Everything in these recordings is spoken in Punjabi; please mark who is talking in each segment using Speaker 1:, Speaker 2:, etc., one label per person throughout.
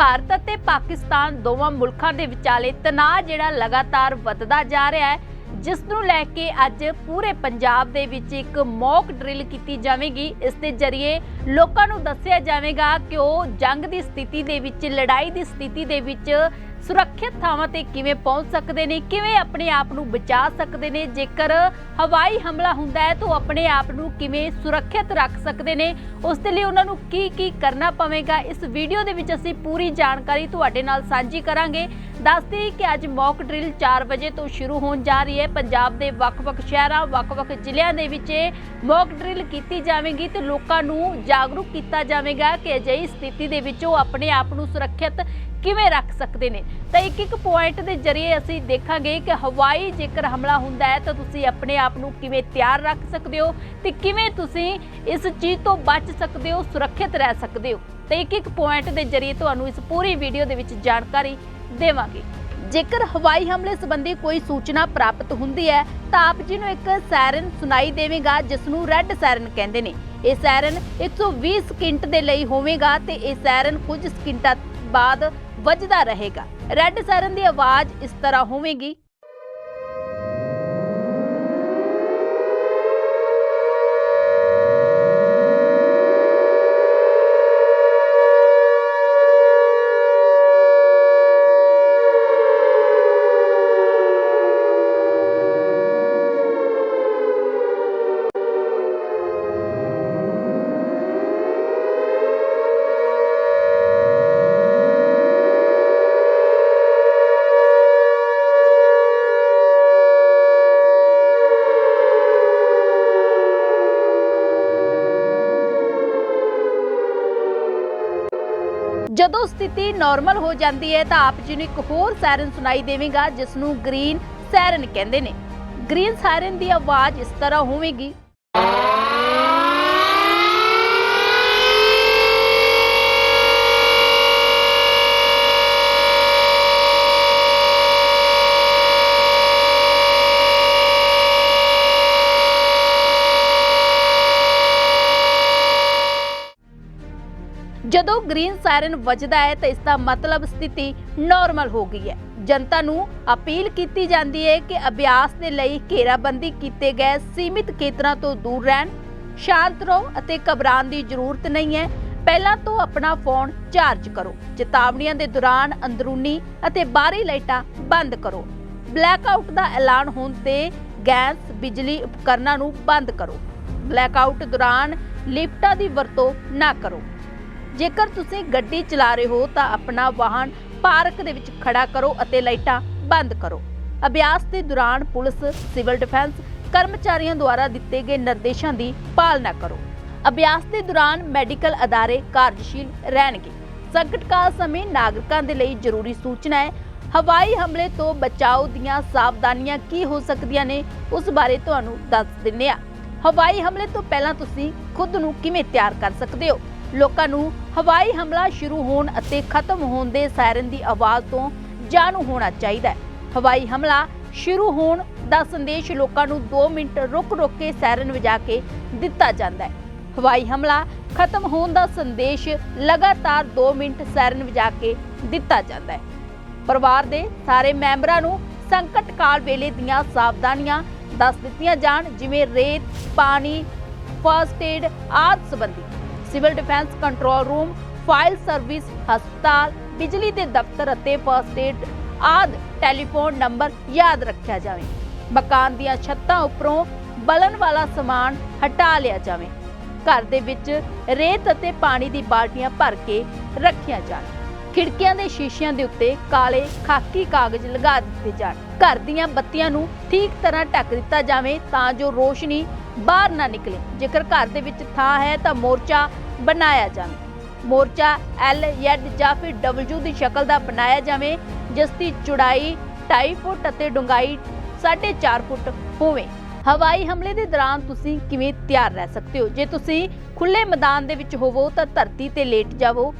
Speaker 1: ਭਾਰਤ ਅਤੇ ਪਾਕਿਸਤਾਨ ਦੋਵਾਂ ਮੁਲਕਾਂ ਦੇ ਵਿਚਾਲੇ ਤਣਾਅ ਜਿਹੜਾ ਲਗਾਤਾਰ ਵੱਧਦਾ ਜਾ ਰਿਹਾ ਹੈ। ਜਿਸ ਨੂੰ ਲੈ ਕੇ ਅੱਜ ਪੂਰੇ ਪੰਜਾਬ ਦੇ ਵਿੱਚ ਇੱਕ ਮੌਕ ਡਰਿਲ ਕੀਤੀ ਜਾਵੇਗੀ। ਇਸ ਦੇ ਜ਼ਰੀਏ ਲੋਕਾਂ ਨੂੰ ਦੱਸਿਆ ਜਾਵੇਗਾ ਕਿ ਉਹ ਜੰਗ ਦੀ ਸਥਿਤੀ ਦੇ ਵਿੱਚ, ਲੜਾਈ ਦੀ ਸਥਿਤੀ ਦੇ ਵਿੱਚ ਸੁਰੱਖਿਅਤ ਥਾਵਾਂ ਤੇ ਕਿਵੇਂ ਪਹੁੰਚ ਸਕਦੇ ਨੇ, ਕਿਵੇਂ ਆਪਣੇ ਆਪ ਨੂੰ ਬਚਾ ਸਕਦੇ ਨੇ, ਜੇਕਰ ਹਵਾਈ ਹਮਲਾ ਹੁੰਦਾ ਹੈ ਤਾਂ ਉਹ ਆਪਣੇ ਆਪ ਨੂੰ ਕਿਵੇਂ ਸੁਰੱਖਿਅਤ ਰੱਖ ਸਕਦੇ ਨੇ, ਉਸ ਦੇ ਲਈ ਉਹਨਾਂ ਨੂੰ ਕੀ ਕੀ ਕਰਨਾ ਪਵੇਗਾ, ਇਸ ਵੀਡੀਓ ਦੇ ਵਿੱਚ ਅਸੀਂ ਪੂਰੀ ਜਾਣਕਾਰੀ ਤੁਹਾਡੇ ਨਾਲ ਸਾਂਝੀ ਕਰਾਂਗੇ। ਦੱਸਦੇ ਕਿ ਅੱਜ ਮੌਕ ਡਰਿਲ 4 ਵਜੇ ਤੋਂ ਸ਼ੁਰੂ ਹੋਣ ਜਾ ਰਹੀ ਹੈ। ਪੰਜਾਬ ਦੇ ਵੱਖ-ਵੱਖ ਸ਼ਹਿਰਾਂ, ਵੱਖ-ਵੱਖ ਜ਼ਿਲ੍ਹਿਆਂ ਦੇ ਵਿੱਚ ਮੌਕ ਡਰਿਲ ਕੀਤੀ ਜਾਵੇਗੀ ਤੇ ਲੋਕਾਂ ਨੂੰ ਜਾਗਰੂਕ ਕੀਤਾ ਜਾਵੇਗਾ ਕਿ ਅਜਿਹੀ ਸਥਿਤੀ ਦੇ ਵਿੱਚ ਉਹ ਆਪਣੇ ਆਪ ਨੂੰ ਸੁਰੱਖਿਅਤ ਕਿਵੇਂ ਰੱਖ ਸਕਦੇ ਨੇ। ਤਾਂ ਇੱਕ ਇੱਕ ਪੁਆਇੰਟ ਦੇ ਜ਼ਰੀਏ ਅਸੀਂ ਦੇਖਾਂਗੇ ਕਿ ਹਵਾਈ ਜੇਕਰ ਹਮਲਾ ਹੁੰਦਾ ਹੈ ਤਾਂ ਤੁਸੀਂ ਆਪਣੇ ਆਪ ਨੂੰ ਕਿਵੇਂ ਤਿਆਰ ਰੱਖ ਸਕਦੇ ਹੋ ਤੇ ਕਿਵੇਂ ਤੁਸੀਂ ਇਸ ਚੀਜ਼ ਤੋਂ ਬਚ ਸਕਦੇ ਹੋ, ਸੁਰੱਖਿਅਤ ਰਹਿ ਸਕਦੇ ਹੋ। ਤੇ ਇੱਕ ਇੱਕ ਪੁਆਇੰਟ ਦੇ ਜ਼ਰੀਏ ਤੁਹਾਨੂੰ ਇਸ ਪੂਰੀ ਵੀਡੀਓ ਦੇ ਵਿੱਚ ਜਾਣਕਾਰੀ ਦੇਵਾਂਗੇ। ਜੇਕਰ ਹਵਾਈ ਹਮਲੇ ਸੰਬੰਧੀ ਕੋਈ ਸੂਚਨਾ ਪ੍ਰਾਪਤ ਹੁੰਦੀ ਹੈ, ਤਾਂ ਆਪ ਜੀ ਨੂੰ ਇੱਕ ਸਾਇਰਨ ਸੁਣਾਈ ਦੇਵੇਗਾ ਜਿਸ ਨੂੰ ਰੈੱਡ ਸਾਇਰਨ ਕਹਿੰਦੇ ਨੇ। ਇਹ ਸਾਇਰਨ 120 ਸਕਿੰਟ ਦੇ ਲਈ ਹੋਵੇਗਾ ਤੇ ਇਹ ਸਾਇਰਨ ਕੁਝ ਸਕਿੰਟਾਂ ਬਾਅਦ ਵੱਜਦਾ ਰਹੇਗਾ। ਰੈੱਡ ਸਾਇਰਨ ਦੀ ਆਵਾਜ਼ ਇਸ ਤਰ੍ਹਾਂ ਹੋਵੇਗੀ। ਜਦੋਂ ਸਥਿਤੀ ਨਾਰਮਲ ਹੋ ਜਾਂਦੀ ਹੈ ਤਾਂ ਆਪ ਜੀ ਨੂੰ ਇੱਕ ਹੋਰ ਸਾਇਰਨ ਸੁਣਾਈ ਦੇਵੇਗਾ ਜਿਸ ਨੂੰ ਗ੍ਰੀਨ ਸਾਇਰਨ ਕਹਿੰਦੇ ਨੇ। ਗ੍ਰੀਨ ਸਾਇਰਨ ਦੀ ਆਵਾਜ਼ ਇਸ ਤਰ੍ਹਾਂ ਹੋਵੇਗੀ ਜਦੋਂ ਗ੍ਰੀਨ ਸਾਇਰਨ ਵੱਜਦਾ ਹੈ ਤਾਂ ਇਸ ਦਾ ਮਤਲਬ ਸਥਿਤੀ ਨਾਰਮਲ ਹੋ ਗਈ ਹੈ। ਜਨਤਾ ਨੂੰ ਅਪੀਲ ਕੀਤੀ ਜਾਂਦੀ ਹੈ ਕਿ ਅਭਿਆਸ ਦੇ ਲਈ ਘੇਰਾਬੰਦੀ ਕੀਤੇ ਗਏ ਸੀਮਿਤ ਖੇਤਰਾਂ ਤੋਂ ਦੂਰ ਰਹਿਣ, ਸ਼ਾਂਤ ਰਹੋ ਅਤੇ ਘਬਰਾਉਣ ਦੀ ਜ਼ਰੂਰਤ ਨਹੀਂ ਹੈ। ਪਹਿਲਾਂ ਤੋਂ ਆਪਣਾ ਫੋਨ ਚਾਰਜ ਕਰੋ, ਚੇਤਾਵਨੀਆਂ ਦੇ ਦੌਰਾਨ ਅੰਦਰੂਨੀ ਅਤੇ ਬਾਹਰੀ ਲਾਈਟਾਂ ਬੰਦ ਕਰੋ। ਬਲੈਕਆਊਟ ਦਾ ਐਲਾਨ ਹੋਣ ਤੇ ਗੈਸ, ਬਿਜਲੀ ਉਪਕਰਨਾਂ ਨੂੰ ਬੰਦ ਕਰੋ। ਬਲੈਕਆਊਟ ਦੌਰਾਨ ਲਿਫਟਾਂ ਦੀ ਵਰਤੋਂ ਨਾ ਕਰੋ। ਜੇਕਰ ਤੁਸੀਂ ਗੱਡੀ ਚਲਾ ਰਹੇ ਹੋ ਤਾਂ ਆਪਣਾ ਵਾਹਨ ਪਾਰਕ ਦੇ ਵਿੱਚ ਖੜਾ ਕਰੋ ਅਤੇ ਲਾਈਟਾਂ ਬੰਦ ਕਰੋ। ਅਭਿਆਸ ਦੇ ਦੌਰਾਨ ਪੁਲਿਸ, ਸਿਵਲ ਡਿਫੈਂਸ ਕਰਮਚਾਰੀਆਂ ਦੁਆਰਾ ਦਿੱਤੇ ਗਏ ਨਿਰਦੇਸ਼ਾਂ ਦੀ ਪਾਲਣਾ ਕਰੋ। ਅਭਿਆਸ ਦੇ ਦੌਰਾਨ ਮੈਡੀਕਲ ਅਦਾਰੇ ਕਾਰਜਸ਼ੀਲ ਰਹਿਣਗੇ। ਸੰਕਟਕਾਲ ਸਮੇਂ ਨਾਗਰਿਕਾਂ ਦੇ ਲਈ ਜ਼ਰੂਰੀ ਸੂਚਨਾ ਹੈ, ਹਵਾਈ ਹਮਲੇ ਤੋਂ ਬਚਾਓ ਦੀਆਂ ਸਾਵਧਾਨੀਆਂ ਕੀ ਹੋ ਸਕਦੀਆਂ ਨੇ, ਉਸ ਬਾਰੇ ਤੁਹਾਨੂੰ ਦੱਸ ਦਿੰਨੇ ਆ ਹਵਾਈ ਹਮਲੇ ਤੋਂ ਪਹਿਲਾਂ ਤੁਸੀਂ ਖੁਦ ਨੂੰ ਕਿਵੇਂ ਤਿਆਰ ਕਰ ਸਕਦੇ ਹੋ? ਲੋਕਾਂ ਨੂੰ ਹਵਾਈ ਹਮਲਾ ਸ਼ੁਰੂ ਹੋਣ ਅਤੇ ਖਤਮ ਹੋਣ ਦੇ ਸਾਇਰਨ ਦੀ ਆਵਾਜ਼ ਤੋਂ ਜਾਣੂ ਹੋਣਾ ਚਾਹੀਦਾ ਹੈ। ਹਵਾਈ ਹਮਲਾ ਸ਼ੁਰੂ ਹੋਣ ਦਾ ਸੰਦੇਸ਼ ਲੋਕਾਂ ਨੂੰ 2 ਮਿੰਟ ਰੁਕ ਰੁਕ ਕੇ ਸਾਇਰਨ ਵਜਾ ਕੇ ਦਿੱਤਾ ਜਾਂਦਾ ਹੈ। ਹਵਾਈ ਹਮਲਾ ਖਤਮ ਹੋਣ ਦਾ ਸੰਦੇਸ਼ ਲਗਾਤਾਰ 2 ਮਿੰਟ ਸਾਇਰਨ ਵਜਾ ਕੇ ਦਿੱਤਾ ਜਾਂਦਾ ਹੈ। ਪਰਿਵਾਰ ਦੇ ਸਾਰੇ ਮੈਂਬਰਾਂ ਨੂੰ ਸੰਕਟ ਕਾਲ ਵੇਲੇ ਦੀਆਂ ਸਾਵਧਾਨੀਆਂ ਦੱਸ ਦਿੱਤੀਆਂ ਜਾਣ, ਜਿਵੇਂ ਰੇਤ, ਪਾਣੀ ਫਸਟ ਏਡ ਆਦਿ ਸੰਬੰਧੀ। Civil defence control room, fire service, ਹਸਪਤਾਲ, ਬਿਜਲੀ ਦੇ ਦਫ਼ਤਰ ਅਤੇ ਫਰਸਟ ਏਡ ਆਦਿ ਟੈਲੀਫੋਨ ਨੰਬਰ ਯਾਦ ਰੱਖਿਆ ਜਾਵੇ। ਮਕਾਨ ਦੀਆਂ ਛੱਤਾਂ ਉੱਪਰੋਂ ਬਲਨ ਵਾਲਾ ਸਮਾਨ ਹਟਾ ਲਿਆ ਜਾਵੇ। ਘਰ ਦੇ ਵਿੱਚ ਰੇਤ ਅਤੇ ਪਾਣੀ ਦੀ ਬਾਲਟੀਆਂ ਭਰ ਕੇ ਰੱਖੀਆਂ ਜਾਣ। ਖਿੜਕੀਆਂ ਦੇ ਸ਼ੀਸ਼ਿਆਂ ਦੇ ਉੱਤੇ ਕਾਲੇ ਖਾਕੀ ਕਾਗਜ਼ ਲਗਾ ਦਿੱਤੇ ਜਾਣ। ਘਰ ਦੀਆਂ ਬੱਤੀਆਂ ਨੂੰ ਠੀਕ ਤਰ੍ਹਾਂ ਢੱਕ ਦਿੱਤਾ ਜਾਵੇ ਤਾਂ ਜੋ ਰੋਸ਼ਨੀ ਬਾਹਰ ਨਾ ਨਿਕਲੇ। ਜੇਕਰ ਘਰ ਦੇ ਵਿੱਚ ਥਾਂ ਹੈ ਤਾਂ ਮੋਰਚਾ ਬਣਾਇਆ ਜਾਵੇ। ਮੋਰਚਾ ਐਲ ਜ਼ੈਡ ਜਾਂ ਫਿਰ ਡਬਲਯੂ ਦੀ ਸ਼ਕਲ ਦਾ ਬਣਾਇਆ ਜਾਵੇ, ਜਿਸ ਦੀ ਚੌੜਾਈ 2.5 ਫੁੱਟ ਅਤੇ ਡੂੰਘਾਈ 4.5 ਫੁੱਟ ਹੋਵੇ। ਹਵਾਈ ਹਮਲੇ ਦੇ ਦੌਰਾਨ ਤੁਸੀਂ ਕਿਵੇਂ ਤਿਆਰ ਰਹਿ ਸਕਦੇ ਹੋ? ਜੇ ਤੁਸੀਂ ਖੁੱਲੇ ਮੈਦਾਨ ਦੇ ਵਿੱਚ ਹੋਵੋ ਤਾਂ ਧਰਤੀ ਤੇ ਲੇਟ ਜਾਵੋ।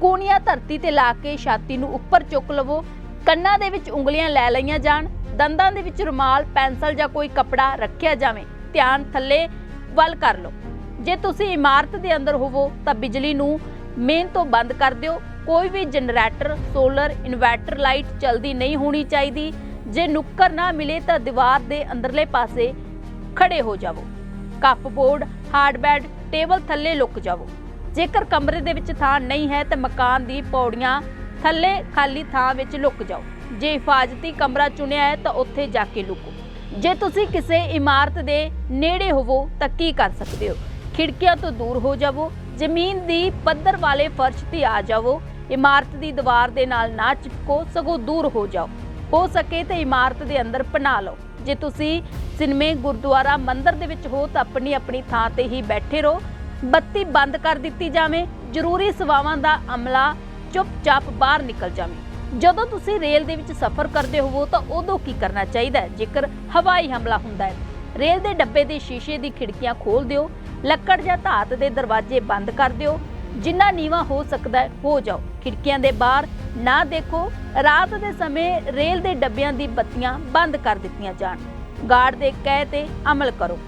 Speaker 1: ਕੂਣੀਆਂ ਧਰਤੀ ਤੇ ਲਾ ਕੇ ਛਾਤੀ ਨੂੰ ਉੱਪਰ ਚੁੱਕ ਲਵੋ। ਕੰਨਾਂ ਦੇ ਵਿੱਚ ਉਂਗਲੀਆਂ ਲੈ ਲਈਆਂ ਜਾਣ। ਦੰਦਾਂ ਦੇ ਵਿੱਚ ਰੁਮਾਲ, ਪੈਨਸਲ ਜਾਂ ਕੋਈ ਕੱਪੜਾ ਰੱਖਿਆ ਜਾਵੇ। ਧਿਆਨ ਥੱਲੇ ਵੱਲ ਕਰ ਲਓ। ਜੇ ਤੁਸੀਂ ਇਮਾਰਤ ਦੇ ਅੰਦਰ ਹੋਵੋ ਤਾਂ ਬਿਜਲੀ ਨੂੰ ਮੇਨ ਤੋਂ ਬੰਦ ਕਰ ਦਿਓ। ਕੋਈ ਵੀ ਜਨਰੇਟਰ ਸੋਲਰ ਇਨਵਰਟਰ ਲਾਈਟ ਚਲਦੀ ਨਹੀਂ ਹੋਣੀ ਚਾਹੀਦੀ। ਜੇ ਨੁੱਕਰ ਨਾ ਮਿਲੇ ਤਾਂ ਦੀਵਾਰ ਦੇ ਅੰਦਰਲੇ ਪਾਸੇ ਖੜੇ ਹੋ ਜਾਵੋ। Cupboard hard bed table ਥੱਲੇ ਲੁਕ ਜਾਵੋ। ਜੇਕਰ ਕਮਰੇ ਦੇ ਵਿੱਚ ਥਾਂ ਨਹੀਂ ਹੈ ਤਾਂ ਮਕਾਨ ਦੀ ਪੌੜੀਆਂ ਥੱਲੇ ਖਾਲੀ ਥਾਂ ਵਿੱਚ ਲੁਕ ਜਾਓ। ਜੇ ਹਿਫਾਜ਼ਤੀ ਕਮਰਾ ਚੁਣਿਆ ਹੈ ਤਾਂ ਉੱਥੇ ਜਾ ਕੇ ਲੁਕੋ। ਜੇ ਤੁਸੀਂ ਕਿਸੇ ਇਮਾਰਤ ਦੇ ਨੇੜੇ ਹੋਵੋ ਤਾਂ ਕੀ ਕਰ ਸਕਦੇ ਹੋ? ਖਿੜਕੀਆਂ ਤੋਂ ਦੂਰ ਹੋ ਜਾਵੋ, ਜ਼ਮੀਨ ਦੀ ਪੱਧਰ ਵਾਲੇ ਫਰਸ਼ ਤੇ ਆ ਜਾਵੋ, ਇਮਾਰਤ ਦੀ ਦੀਵਾਰ ਦੇ ਨਾਲ ਨਾ ਚਿਪਕੋ, ਸਗੋਂ ਦੂਰ ਹੋ ਜਾਓ। ਹੋ ਸਕੇ ਤੇ ਇਮਾਰਤ ਦੇ ਅੰਦਰ ਪਨਾ ਲਓ। ਜੇ ਤੁਸੀਂ ਸਿਨਮੇ, ਗੁਰਦੁਆਰਾ, ਮੰਦਿਰ ਦੇ ਵਿੱਚ ਹੋ ਤਾਂ ਆਪਣੀ ਆਪਣੀ ਥਾਂ ਤੇ ਹੀ ਬੈਠੇ ਰਹੋ। ਬੱਤੀ ਬੰਦ ਕਰ ਦਿੱਤੀ ਜਾਵੇ, ਜ਼ਰੂਰੀ ਸੇਵਾਵਾਂ ਦਾ ਅਮਲਾ ਚੁੱਪਚਾਪ ਬਾਹਰ ਨਿਕਲ ਜਾਵੇ। ਜਦੋਂ ਤੁਸੀਂ ਰੇਲ ਦੇ ਵਿੱਚ ਸਫ਼ਰ ਕਰਦੇ ਹੋਵੋ ਤਾਂ ਉਦੋਂ ਕੀ ਕਰਨਾ ਚਾਹੀਦਾ ਹੈ? ਜੇਕਰ ਹਵਾਈ ਹਮਲਾ ਹੁੰਦਾ ਹੈ, ਰੇਲ ਦੇ ਡੱਬੇ ਦੇ ਸ਼ੀਸ਼ੇ ਦੀ ਖਿੜਕੀਆਂ ਖੋਲ ਦਿਓ, ਲੱਕੜ ਜਾਂ ਧਾਤ ਦੇ ਦਰਵਾਜ਼ੇ ਬੰਦ ਕਰ ਦਿਓ, ਜਿੰਨਾ ਨੀਵਾ ਹੋ ਸਕਦਾ ਹੈ, ਹੋ ਜਾਓ। ਖਿੜਕੀਆਂ ਦੇ ਬਾਹਰ ਨਾ ਦੇਖੋ, ਰਾਤ ਦੇ ਸਮੇਂ ਰੇਲ ਦੇ ਡੱਬਿਆਂ ਦੀ ਬੱਤੀਆਂ ਬੰਦ ਕਰ ਦਿੱਤੀਆਂ ਜਾਣ। ਗਾਰਡ ਦੇ ਕਹਿ ਤੇ ਅਮਲ ਕਰੋ।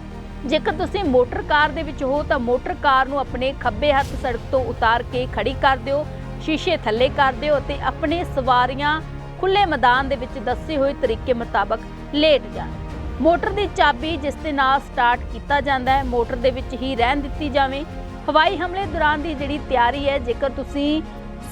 Speaker 1: ਜੇਕਰ ਤੁਸੀਂ ਮੋਟਰ ਕਾਰ ਦੇ ਵਿੱਚ ਹੋ ਤਾਂ ਮੋਟਰ ਕਾਰ ਨੂੰ ਆਪਣੇ ਖੱਬੇ ਹੱਥ ਸੜਕ ਤੋਂ ਉਤਾਰ ਕੇ ਖੜੀ ਕਰ ਦਿਓ ਸ਼ੀਸ਼ੇ ਥੱਲੇ ਕਰ ਦਿਓ ਅਤੇ ਆਪਣੇ ਸਵਾਰੀਆਂ ਖੁੱਲੇ ਮੈਦਾਨ ਦੇ ਵਿੱਚ ਦੱਸੇ ਹੋਏ ਤਰੀਕੇ ਮੁਤਾਬਕ ਲੇਟ ਜਾਣ। ਮੋਟਰ ਦੀ ਚਾਬੀ ਜਿਸ ਦੇ ਨਾਲ ਸਟਾਰਟ ਕੀਤਾ ਜਾਂਦਾ ਹੈ, ਮੋਟਰ ਦੇ ਵਿੱਚ ਹੀ ਰਹਿਣ ਦਿੱਤੀ ਜਾਵੇ। ਹਵਾਈ ਹਮਲੇ ਦੌਰਾਨ ਦੀ ਜਿਹੜੀ ਤਿਆਰੀ ਹੈ, ਜੇਕਰ ਤੁਸੀਂ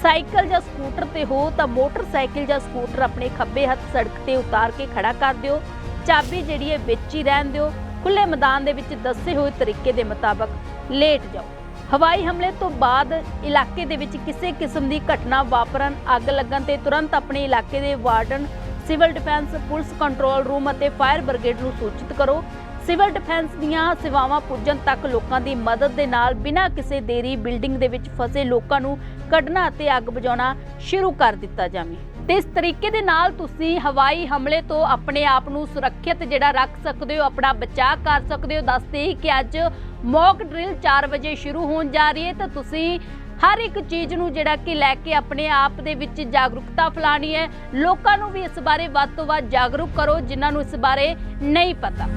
Speaker 1: ਸਾਈਕਲ ਜਾਂ ਸਕੂਟਰ ਤੇ ਹੋ, ਤਾਂ ਮੋਟਰਸਾਈਕਲ ਜਾਂ ਸਕੂਟਰ ਆਪਣੇ ਖੱਬੇ ਹੱਥ ਸੜਕ ਤੇ ਉਤਾਰ ਕੇ ਖੜਾ ਕਰ ਦਿਓ। ਚਾਬੀ ਜਿਹੜੀ ਹੈ, ਵਿੱਚ ਹੀ ਰਹਿਣ ਦਿਓ। ਖੁੱਲੇ ਮੈਦਾਨ ਦੇ ਵਿੱਚ ਦੱਸੇ ਹੋਏ ਤਰੀਕੇ ਦੇ ਮੁਤਾਬਕ ਲੇਟ ਜਾਓ। ਹਵਾਈ ਹਮਲੇ ਤੋਂ ਬਾਅਦ ਇਲਾਕੇ ਦੇ ਵਿੱਚ ਕਿਸੇ ਕਿਸਮ ਦੀ ਘਟਨਾ ਵਾਪਰਨ, ਅੱਗ ਲੱਗਣ ਤੇ ਤੁਰੰਤ ਆਪਣੇ ਇਲਾਕੇ ਦੇ warden, civil defence, police control room ਅਤੇ ਫਾਇਰ ਬ੍ਰਿਗੇਡ ਨੂੰ ਸੂਚਿਤ ਕਰੋ। ਸਿਵਲ ਡਿਫੈਂਸ ਦੀਆਂ ਸੇਵਾਵਾਂ ਪੁੱਜਣ ਤੱਕ ਲੋਕਾਂ ਦੀ ਮਦਦ ਦੇ ਨਾਲ ਬਿਨਾਂ ਕਿਸੇ ਦੇਰੀ ਬਿਲਡਿੰਗ ਦੇ ਵਿੱਚ ਫਸੇ ਲੋਕਾਂ ਨੂੰ ਕੱਢਣਾ ਅਤੇ ਅੱਗ ਬੁਝਾਉਣਾ ਸ਼ੁਰੂ ਕਰ ਦਿੱਤਾ ਜਾਵੇ। ਤੇ ਇਸ ਤਰੀਕੇ ਦੇ ਨਾਲ ਤੁਸੀਂ ਹਵਾਈ ਹਮਲੇ ਤੋਂ ਆਪਣੇ ਆਪ ਨੂੰ ਸੁਰੱਖਿਅਤ ਜਿਹੜਾ ਰੱਖ ਸਕਦੇ ਹੋ, ਆਪਣਾ ਬਚਾਅ ਕਰ ਸਕਦੇ ਹੋ। ਦੱਸਦੇ ਹੀ ਕਿ ਅੱਜ ਮੌਕ ਡਰਿਲ 4 ਵਜੇ ਸ਼ੁਰੂ ਹੋਣ ਜਾ ਰਹੀ ਹੈ ਤਾਂ ਤੁਸੀਂ ਹਰ ਇੱਕ ਚੀਜ਼ ਨੂੰ ਜਿਹੜਾ ਕਿ ਲੈ ਕੇ ਆਪਣੇ ਆਪ ਦੇ ਵਿੱਚ ਜਾਗਰੂਕਤਾ ਫੈਲਾਣੀ ਹੈ। ਲੋਕਾਂ ਨੂੰ ਵੀ ਇਸ ਬਾਰੇ ਵੱਧ ਤੋਂ ਵੱਧ ਜਾਗਰੂਕ ਕਰੋ, ਜਿਨ੍ਹਾਂ ਨੂੰ ਇਸ ਬਾਰੇ ਨਹੀਂ ਪਤਾ।